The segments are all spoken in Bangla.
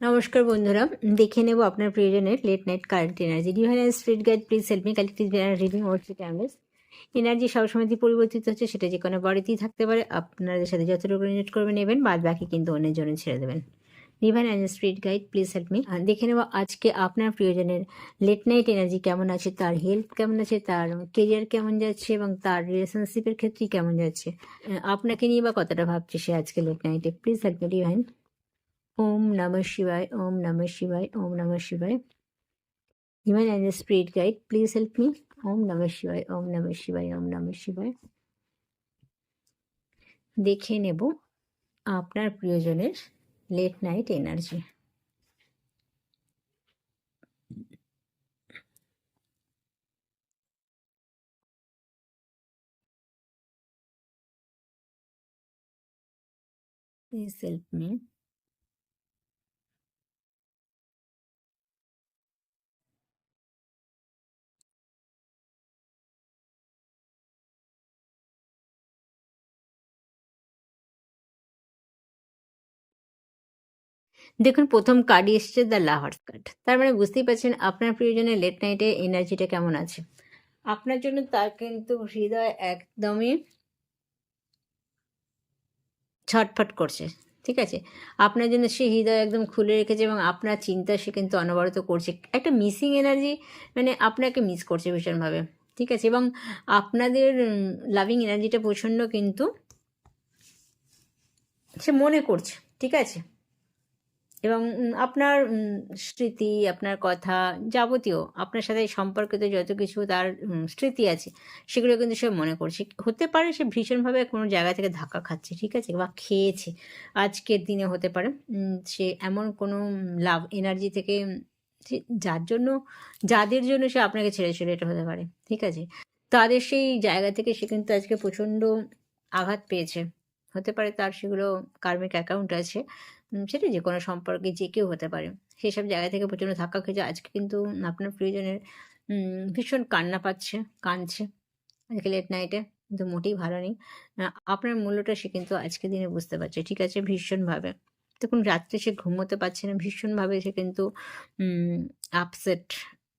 নমস্কার বন্ধুরা, দেখে নেব আপনার প্রয়োজনের late night current energy divine speed guide please help me collective reading or cameras energy সবসময় পরিবর্তিত হচ্ছে, সেটা যে কোনো বাড়িতেই থাকতে পারে। আপনাদের সাথে যতটুকু রিলেট করবে নেবেন, বাদ বাকি কিন্তু অন্যের জন্য ছেড়ে দেবেন। Divine and speed guide please help me দেখে নেব আজকে আপনার প্রিয়জনের লেট নাইট এনার্জি কেমন আছে, তার হেলথ কেমন আছে, তার কেরিয়ার কেমন যাচ্ছে এবং তার রিলেশনশিপের ক্ষেত্রে কেমন যাচ্ছে। আপনাকে নিয়ে বা কতটা ভাবছে সে আজকে লেট নাইটে প্লিজ হেল্প মি ডিভাইন ওম নমঃ শিবায় ওম নমঃ শিবায় ওম নমঃ শিবায় Divine and Spirit Guide, please help me. Om Namah Shivaya, Om Namah Shivaya, Om Namah Shivaya. দেখে নেব আপনার প্রিয়জনের late night energy please help me দেখুন, প্রথম কার্ড এসছে দ্য লাভার্স কার্ড তার মানে বুঝতেই পারছেন আপনার প্রিয়জনের লেট নাইটে এনার্জিটা কেমন আছে। আপনার জন্য তার কিন্তু হৃদয় একদমই ছটফট করছে, ঠিক আছে? আপনার জন্য সে হৃদয় একদম খুলে রেখেছে এবং আপনার চিন্তা সে কিন্তু অনবরত করছে। একটা মিসিং এনার্জি মানে আপনাকে মিস করছে ভীষণভাবে, ঠিক আছে? এবং আপনাদের লাভিং এনার্জিটা প্রচণ্ড কিন্তু সে মনে করছে, ঠিক আছে? এবং আপনার স্মৃতি, আপনার কথা যাবতীয়, আপনার সাথে সম্পর্কিত যত কিছু তার স্মৃতি আছে, সেগুলো কিন্তু সে মনে করছে। হতে পারে সে ভীষণভাবে কোনো জায়গা থেকে ধাক্কা খাচ্ছে, ঠিক আছে, বা খেয়েছে। আজকের দিনে হতে পারে সে এমন কোনো লাভ এনার্জি থেকে যার জন্য, যাদের জন্য সে আপনাকে ছেড়ে চলে এটা হতে পারে, ঠিক আছে? তাদের সেই জায়গা থেকে সে কিন্তু আজকে প্রচণ্ড আঘাত পেয়েছে। হতে পারে তার সেগুলো কার্মিক অ্যাকাউন্ট আছে সেটা যে কোনো সম্পর্কে যে কেউ হতে পারে। সেসব জায়গা থেকে প্রচণ্ড ধাক্কা খেয়েছে আজকে কিন্তু আপনার প্রিয়জনের ভীষণ কান্না পাচ্ছে, কাঁদছে আজকে লেট নাইটে কিন্তু মোটেই ভালো নেই। আপনার মূল্যটা সে কিন্তু আজকে দিনে বুঝতে পারছে, ঠিক আছে? ভীষণভাবে। তখন রাত্রে সে ঘুমোতে পারছে না। ভীষণভাবে সে কিন্তু আপসেট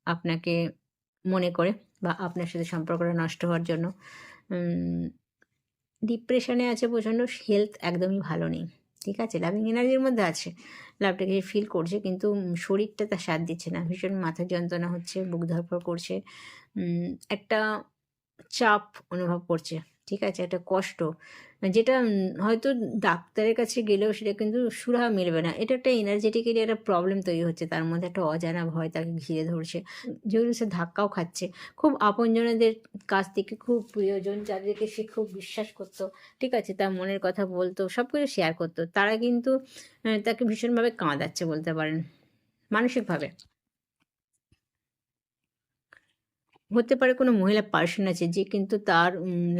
আপনাকে মনে করে বা আপনার সাথে সম্পর্কটা নষ্ট হওয়ার জন্য। ডিপ্রেশনে আছে প্রচণ্ড হেলথ একদমই ভালো নেই। ঠিক আছে লাভিং এনার্জির মধ্যে আছে। লাভটাকে ফিল করছে, কিন্তু শরীরটা তার সাথ দিচ্ছে না। ভীষণ মাথা যন্ত্রণা হচ্ছে, বুক ধরফর করছে। একটা চাপ অনুভব করছে। ঠিক আছে, একটা কষ্ট। যেটা হয়তো ডাক্তারের কাছে গেলেও সেটা কিন্তু সুরাহা মিলবে না। এটা একটা এনার্জেটিক্যালি একটা প্রবলেম তৈরি হচ্ছে, তার মধ্যে একটা অজানা ভয় তাকে ঘিরে ধরছে। যেগুলো সে ধাক্কাও খাচ্ছে। খুব আপনজনদের কাছ থেকে খুব প্রিয়জন, যাদেরকে সে খুব বিশ্বাস করতো, ঠিক আছে, তার মনের কথা বলতো সব কিছু শেয়ার করতো। তারা কিন্তু তাকে ভীষণভাবে কাঁদাচ্ছে বলতে পারেন, মানসিকভাবে। হতে পারে কোনো মহিলা পার্সন আছে যে কিন্তু তার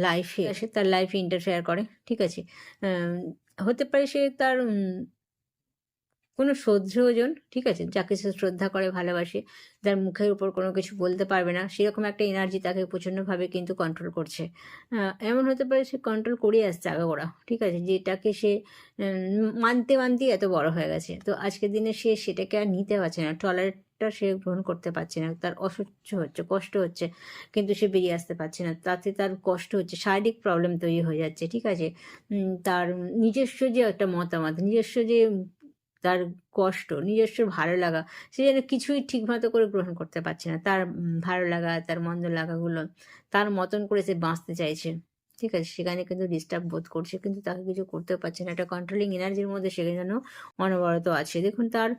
লাইফে আসে তার লাইফে ইন্টারফেয়ার করে, ঠিক আছে? হতে পারে সে তার কোনো শ্রদ্ধেয়জন ঠিক আছে? যাকে সে শ্রদ্ধা করে, ভালোবাসে যার মুখের উপর কোনো কিছু বলতে পারবে না, সেরকম একটা এনার্জি তাকে প্রচণ্ডভাবে কিন্তু কন্ট্রোল করছে। এমন হতে পারে সে কন্ট্রোল করে আসছে আগাগোড়া, ঠিক আছে? যেটাকে সে মানতে, মানতেই এত বড় হয়ে গেছে। তো আজকের দিনে সে সেটাকে আর নিতে পারছে না টলারেটটা সে গ্রহণ করতে পারছে না। তার অসহ্য হচ্ছে, কষ্ট হচ্ছে, কিন্তু সে বেরিয়ে আসতে পারছে না। তাতে তার কষ্ট হচ্ছে, শারীরিক প্রবলেম তৈরি হয়ে যাচ্ছে, ঠিক আছে? তার নিজস্ব যে একটা মতামত, নিজস্ব যে তার কষ্ট, নিজস্ব ভালো লাগা, সে যেন কিছুই ঠিকমতো করে গ্রহণ করতে পারছে না। তার ভালো লাগা, তার মন্দ লাগাগুলো, তার মতন করে সে বাঁচতে চাইছে। ঠিক আছে, সেখানে কিন্তু ডিস্টার্ব বোধ করছে, কিন্তু তাকে কিছু করতে পারছে না। একটা কন্ট্রোলিং এনার্জির মধ্যে সেখানে যেন অনবরত আছে। দেখুন, তার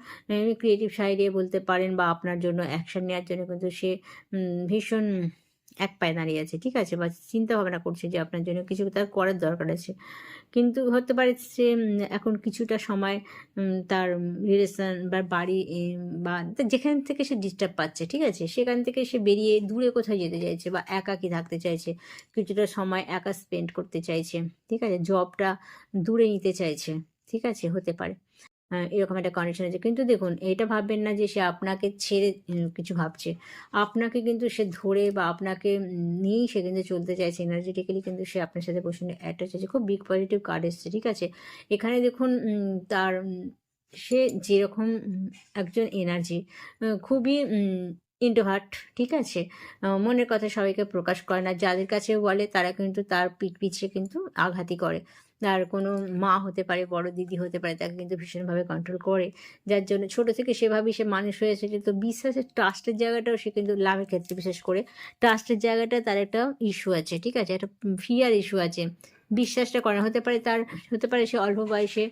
ক্রিয়েটিভ সাইডে বলতে পারেন বা আপনার জন্য অ্যাকশন নেওয়ার জন্য কিন্তু সে ভীষণ এক পায়ে দাঁড়িয়ে আছে, ঠিক আছে? বা চিন্তা ভাবনা করছে যে আপনার জন্য কিছু তার করার দরকার আছে। কিন্তু হতে পারে সে এখন কিছুটা সময় তার রিলেশন বা বাড়ি বা যেখান থেকে সে ডিস্টার্ব পাচ্ছে, ঠিক আছে? সেখান থেকে সে বেরিয়ে দূরে কোথাও যেতে চাইছে বা একাকি থাকতে চাইছে, কিছুটা সময় একা স্পেন্ড করতে চাইছে, ঠিক আছে? জবটা দূরে নিতে চাইছে, ঠিক আছে? হতে পারে। এরকম একটা কন্ডিশন আছে। কিন্তু দেখুন, এটা ভাববেন না যে সে আপনাকে ছেড়ে কিছু ভাবছে। আপনাকে কিন্তু সে ধরে বা আপনাকে নিয়েই সে কিন্তু চলতে চাইছে। এনার্জেটিক্যালি কিন্তু সে আপনার সাথে প্রচণ্ড অ্যাটাচ আছে খুব বিগ পজিটিভ কার্ড এসছে, ঠিক আছে? এখানে দেখুন তার সে যেরকম একজন এনার্জি খুবই ইন্ট্রোভার্ট ঠিক আছে? মনের কথা সবাইকে প্রকাশ করে না। যাদের কাছে বলে, তারা কিন্তু তার পিঠ পিছিয়ে কিন্তু আঘাতই করে। তার কোনো মা হতে পারে, বড় দিদি হতে পারে, তাকে কিন্তু ভীষণভাবে কন্ট্রোল করে। যার জন্য ছোট থেকে সেভাবেই সে মানুষ হয়েছে কিন্তু বিশ্বাসের ট্রাস্টের জায়গাটাও সে কিন্তু লাভের ক্ষেত্রে বিশেষ করে ট্রাস্টের জায়গাটা তার একটা ইস্যু আছে, ঠিক আছে? একটা ফিয়ার ইস্যু আছে। বিশ্বাসটা করা হতে পারে তার, হতে পারে সে অল্প বয়সে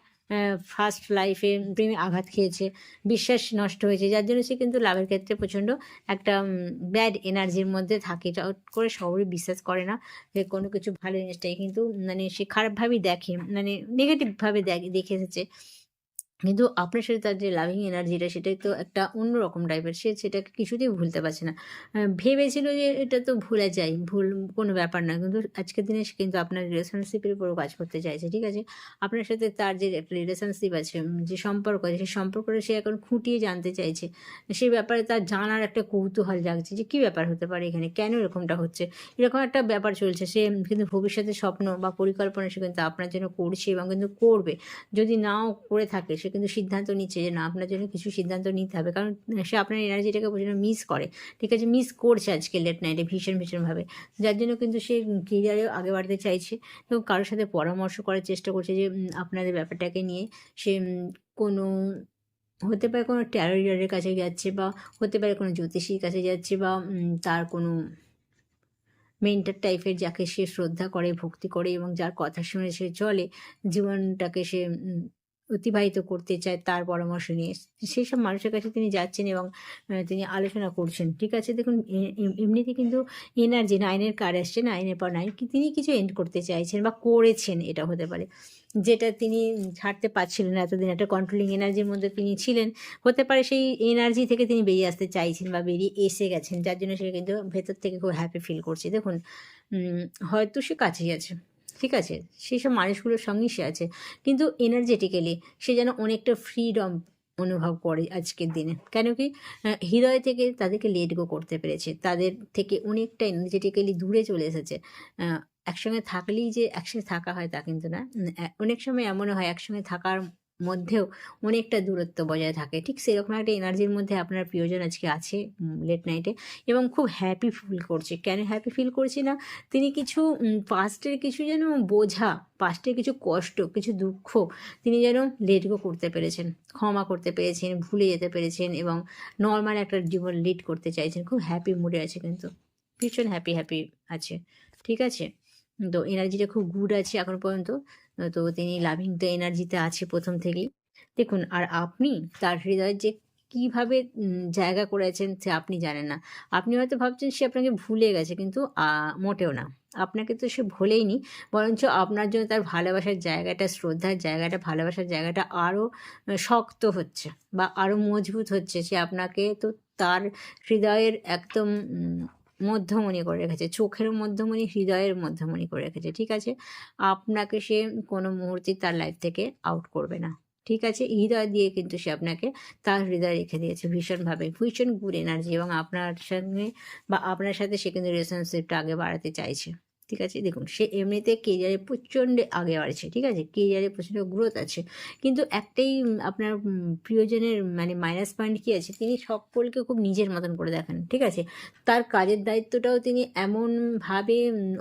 ফার্স্ট লাইফে প্রেমে আঘাত খেয়েছে, বিশ্বাস নষ্ট হয়েছে, যার জন্য সে কিন্তু লাভের ক্ষেত্রে প্রচণ্ড একটা ব্যাড এনার্জির মধ্যে থাকে। করে সবারই বিশ্বাস করে না যে কোনো কিছু ভালো জিনিসটাই। কিন্তু মানে সে খারাপভাবেই দেখে মানে নেগেটিভভাবে দেখে দেখে এসেছে। কিন্তু আপনার সাথে তার যে লাভিং এনার্জিটা সেটাই তো একটা অন্যরকম টাইপের সে সেটাকে কিছুতেই ভুলতে পারছে না। ভেবেছিল যে এটা তো ভুলে যাই ভুল কোনো ব্যাপার না। কিন্তু আজকের দিনে সে কিন্তু আপনার রিলেশনশিপের উপরও কাজ করতে চাইছে, ঠিক আছে? আপনার সাথে তার যে একটা রিলেশনশিপ আছে যে সম্পর্ক আছে, সেই সম্পর্কটা সে এখন খুঁটিয়ে জানতে চাইছে। সেই ব্যাপারে তার জানার একটা কৌতূহল জাগছে যে, কী ব্যাপার হতে পারে এখানে? কেন এরকমটা হচ্ছে? এরকম একটা ব্যাপার চলছে। সে কিন্তু ভবিষ্যতে স্বপ্ন বা পরিকল্পনা সে কিন্তু আপনার জন্য করছে এবং কিন্তু করবে। যদি নাও করে থাকে, সে কিন্তু সিদ্ধান্ত নিচ্ছে যে, না, আপনার জন্য কিছু সিদ্ধান্ত নিতে হবে। কারণ সে আপনার এনার্জিটাকে প্রচণ্ড মিস করে। ঠিক আছে মিস করছে আজকে লেট নাইটে ভীষণ ভীষণভাবে যার জন্য কিন্তু সে কেরিয়ারেও আগে বাড়তে চাইছে এবং কারোর সাথে পরামর্শ করার চেষ্টা করছে যে আপনাদের ব্যাপারটাকে নিয়ে। সে কোনো, হতে পারে কোনো ট্যারো রিডারের কাছে যাচ্ছে বা হতে পারে কোনো জ্যোতিষীর কাছে যাচ্ছে বা তার কোনো মেন্টার টাইপের যাকে সে শ্রদ্ধা করে, ভক্তি করে এবং যার কথা শুনে সে চলে, জীবনটাকে সে অতিবাহিত করতে চায় তার পরামর্শ নিয়ে। সেই সব মানুষের কাছে তিনি যাচ্ছেন এবং তিনি আলোচনা করছেন। ঠিক আছে, দেখুন এম- এমনিতে কিন্তু এনার্জি, নাইনের কার আসছে নাইনের পর নাইন তিনি কিছু এন্ড করতে চাইছেন বা করেছেন, এটা হতে পারে। যেটা তিনি ছাড়তে পারছিলেন এতদিন, একটা কন্ট্রোলিং এনার্জির মধ্যে তিনি ছিলেন। হতে পারে সেই এনার্জি থেকে তিনি বেরিয়ে আসতে চাইছেন বা বেরিয়ে এসে গেছেন, যার জন্য সে কিন্তু ভেতর থেকে খুব হ্যাপি ফিল করছে। দেখুন হয়তো সে কাছেই আছে। ঠিক আছে? সেই সব মানুষগুলোর সঙ্গেই সে আছে। কিন্তু এনার্জেটিক্যালি সে যেন অনেকটা ফ্রিডম অনুভব করে আজকের দিনে। কেন কি? হৃদয় থেকে তাদেরকে লেট গো করতে পেরেছে। তাদের থেকে অনেকটা এনার্জেটিক্যালি দূরে চলে এসেছে। একসঙ্গে থাকলেই যে একসঙ্গে থাকা হয় তা কিন্তু না। অনেক সময় এমনও হয়, একসঙ্গে থাকার মধ্যেও অনেকটা দূরত্ব বজায় থাকে। ঠিক সেরকম একটা এনার্জির মধ্যে আপনার প্রিয়জন আজকে আছে লেট নাইটে এবং খুব হ্যাপি ফিল করছে। কেন হ্যাপি ফিল করছে না? তিনি কিছু পাস্টের কিছু যেন বোঝা পাস্টের কিছু কষ্ট, কিছু দুঃখ তিনি যেন লেট গো করতে পেরেছেন, ক্ষমা করতে পেরেছেন, ভুলে যেতে পেরেছেন এবং নর্মাল একটা জীবন লিড করতে চাইছেন। খুব হ্যাপি মুডে আছে কিন্তু। ভীষণ হ্যাপি হ্যাপি আছে। ঠিক আছে? তো এনার্জিটা খুব গুড আছে এখন পর্যন্ত। তো তিনি লাভিং দ্য এনার্জিতে আছে প্রথম থেকেই। দেখুন, আর আপনি তার হৃদয়ে যে কীভাবে জায়গা করেছেন সে আপনি জানেন না। আপনি হয়তো ভাবছেন সে আপনাকে ভুলে গেছে, কিন্তু মোটেও না। আপনাকে তো সে ভুলেইনি বরঞ্চ আপনার জন্য তার ভালোবাসার জায়গাটা, শ্রদ্ধার জায়গাটা, ভালোবাসার জায়গাটা আরও শক্ত হচ্ছে বা আরও মজবুত হচ্ছে। সে আপনাকে তো তার হৃদয়ের একদম মধ্যমণি করে রেখেছে চোখের মধ্যমণি, হৃদয়ের মধ্যমণি করে রেখেছে, ঠিক আছে? আপনাকে সে কোনো মুহূর্তে তার লাইফ থেকে আউট করবে না, ঠিক আছে? হৃদয় দিয়ে কিন্তু সে আপনাকে তার হৃদয় রেখে দিয়েছে ভীষণভাবে, ভীষণ গুড এনার্জি এবং আপনার সঙ্গে বা আপনার সাথে সে কিন্তু রিলেশনশিপটা আগে বাড়াতে চাইছে। ঠিক আছে? দেখুন, সে এমনিতে কেরিয়ারে প্রচণ্ড আগে বাড়ছে, ঠিক আছে? কেরিয়ারে প্রচণ্ড গ্রোথ আছে। কিন্তু একটাই আপনার প্রিয়জনের মানে মাইনাস পয়েন্ট কী আছে? তিনি সকলকে খুব নিজের মতন করে দেখেন, ঠিক আছে? তার কাজের দায়িত্বটাও তিনি এমনভাবে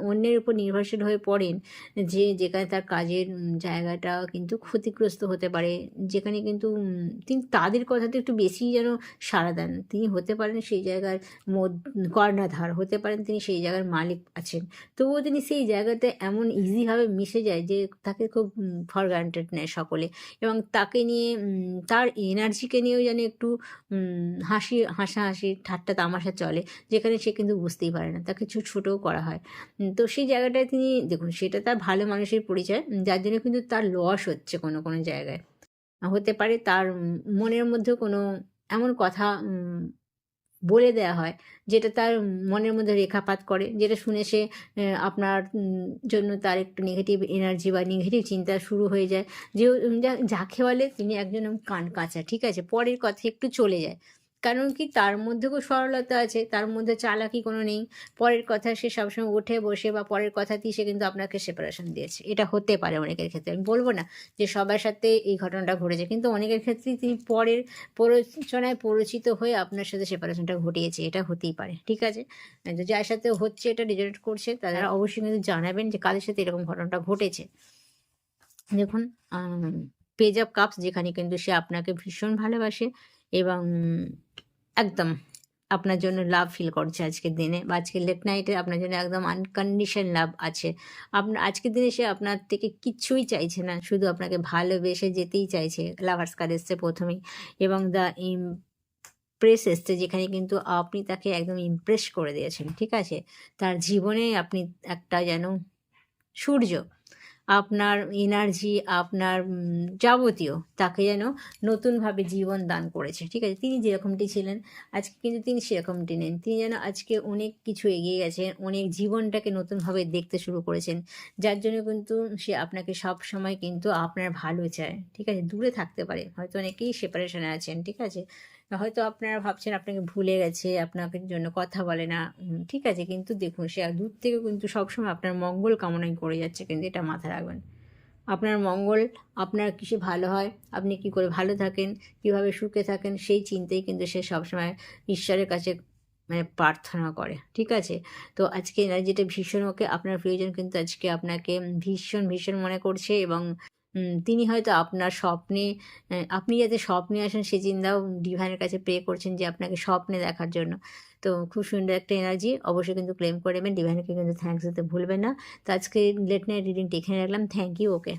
অন্যের উপর নির্ভরশীল হয়ে পড়েন যে, যেখানে তার কাজের জায়গাটা কিন্তু ক্ষতিগ্রস্ত হতে পারে, যেখানে কিন্তু তিনি তাদের কথাতে একটু বেশি যেন সাড়া দেন। তিনি হতে পারেন সেই জায়গার কর্ণাধার, হতে পারেন তিনি সেই জায়গার মালিক আছেন। তবুও তিনি সেই জায়গাতে এমন ইজিভাবে মিশে যায় যে তাকে খুব ফর গ্রান্টেড নেয় সকলে এবং তাকে নিয়ে তার এনার্জিকে নিয়েও যেন একটু হাসি হাসাহাসি ঠাট্টা তামাশা চলে, যেখানে সে কিন্তু বুঝতেই পারে না। তাকে ছো- ছোটও করা হয়। তো সেই জায়গাটায় তিনি, দেখুন, সেটা তার ভালো মানুষের পরিচয় যার জন্য কিন্তু তার লস হচ্ছে কোনো কোনো জায়গায়। হতে পারে তার মনের মধ্যে কোনো এমন কথা বলে দেয়া হয়, যেটা তার মনের মধ্যে রেখাপাত করে, যেটা শুনে সে আপনার জন্য তার একটু নেগেটিভ এনার্জি বা নেগেটিভ চিন্তা শুরু হয়ে যায়। যে যা- বলে তিনি একজন কান কাঁচা, ঠিক আছে? পরের কথা একটু চলে যায়। কারণ কি তার মধ্যে খুব সরলতা আছে, তার মধ্যে চালাকি কোনো নেই। পরের কথা সে সবসময় উঠে বসে বা পরের কথাতেই সে কিন্তু আপনাকে সেপারেশন দিয়েছে। এটা হতে পারে অনেকের ক্ষেত্রে। আমি বলব না যে সবার সাথে এই ঘটনাটা ঘটেছে, কিন্তু অনেকের ক্ষেত্রেই তিনি পরের প্ররোচনায় পরিচিত হয়ে আপনার সাথে সেপারেশনটা ঘটিয়েছে। এটা হতেই পারে, ঠিক আছে? যার সাথে হচ্ছে এটা রিজেক্ট করছে, তারা অবশ্যই কিন্তু জানাবেন যে কাদের সাথে এরকম ঘটনাটা ঘটেছে। দেখুন পেজ অফ কাপস যেখানে কিন্তু সে আপনাকে ভীষণ ভালোবাসে এবং একদম আপনার জন্য লাভ ফিল করছে আজকের দিনে বা আজকের লেট নাইটে আপনার জন্য একদম আনকন্ডিশন লাভ আছে। আপনার আজকের দিনে সে আপনার থেকে কিচ্ছুই চাইছে না, শুধু আপনাকে ভালোবেসে যেতেই চাইছে লাভার্স কার্ড এসছে প্রথমেই এবং দ্য ইমপ্রেস এসছে যেখানে কিন্তু আপনি তাকে একদম ইমপ্রেস করে দিয়েছেন, ঠিক আছে? তার জীবনে আপনি একটা যেন সূর্য আপনার এনার্জি আপনার যাবতীয় তাকে যেন নতুনভাবে জীবন দান করেছে। ঠিক আছে? তিনি যেরকমটি ছিলেন, আজকে কিন্তু তিনি সেরকমটি নেন তিনি যেন আজকে অনেক কিছু এগিয়ে গেছেন, অনেক জীবনটাকে নতুনভাবে দেখতে শুরু করেছেন, যার জন্য কিন্তু সে আপনাকে সব সময় কিন্তু আপনার ভালো চায়। ঠিক আছে? দূরে থাকতে পারে। হয়তো অনেকেই সেপারেশনে আছেন। ঠিক আছে? হয়তো আপনারা ভাবছেন আপনাকে ভুলে গেছে, আপনাকে জন্য কথা বলে না। ঠিক আছে, কিন্তু দেখুন, সে দূর থেকে কিন্তু সবসময় আপনার মঙ্গল কামনাই করে যাচ্ছে, কিন্তু এটা মাথায় রাখবেন। আপনার মঙ্গল, আপনার কিছু ভালো হয়, আপনি কি করে ভালো থাকেন, কীভাবে সুখে থাকেন, সেই চিন্তাই কিন্তু সে সবসময় ঈশ্বরের কাছে মানে প্রার্থনা করে, ঠিক আছে? তো আজকে এনার্জিটা ভীষণ ওকে, আপনার প্রিয়জন কিন্তু আজকে আপনাকে ভীষণ ভীষণ মনে করছে এবং তিনি হয়তো আপনার স্বপ্নে আপনি যাতে স্বপ্নে আসেন, সে চিন্তাও ডিভাইনের কাছে প্রে করছেন যে আপনাকে স্বপ্নে দেখার জন্য। তো খুব সুন্দর একটা এনার্জি, অবশ্যই কিন্তু ক্লেম করে নেবেন। ডিভাইনকে কিন্তু থ্যাঙ্কস দিতে ভুলবেন না। তো আজকে লেট নাইট রিডিংটি এখানে রাখলাম। Thank you okay